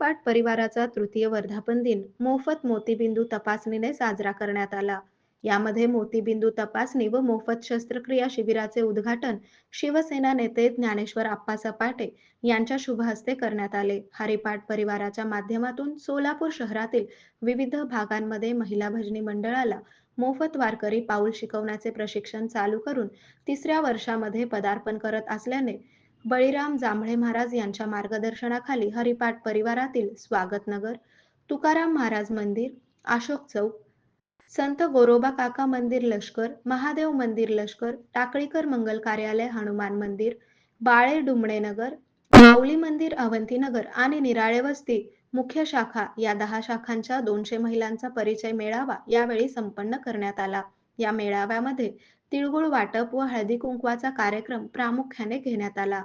हरिपाठ परिवाराचा तृतीय वर्धापन दिन मोफत मोतीबिंदू तपासणीने साजरा करण्यात आला. यामध्ये मोतीबिंदू तपासणी व मोफत शस्त्रक्रिया शिबिराचे उद्घाटन शिवसेना नेते ज्ञानेश्वर आप्पा सपाटे यांच्या शुभ हस्ते करण्यात आले. हरिपाठ परिवाराच्या माध्यमातून सोलापूर शहरातील विविध भागांमध्ये महिला भजनी मंडळाला मोफत वारकरी पाऊल शिकवण्याचे प्रशिक्षण चालू करून तिसऱ्या वर्षामध्ये पदार्पण करत असल्याने बळीराम जांभळे महाराज यांच्या मार्गदर्शनाखाली हरिपाठ परिवारातील स्वागतनगर, तुकाराम महाराज मंदिर, अशोक चौक, संत गोरोबा काका मंदिर लष्कर, महादेव मंदिर लष्कर, टाकळीकर मंगल कार्यालय हनुमान मंदिर, बाळे डुमणे नगर, माऊली मंदिर अवंतीनगर आणि निराळे वस्ती मुख्य शाखा या दहा शाखांच्या दोनशे महिलांचा परिचय मेळावा यावेळी संपन्न करण्यात आला. या मेळाव्यामध्ये तिळगुळ वाटप व हळदी कुंकवाचा कार्यक्रम प्रामुख्याने घेण्यात आला.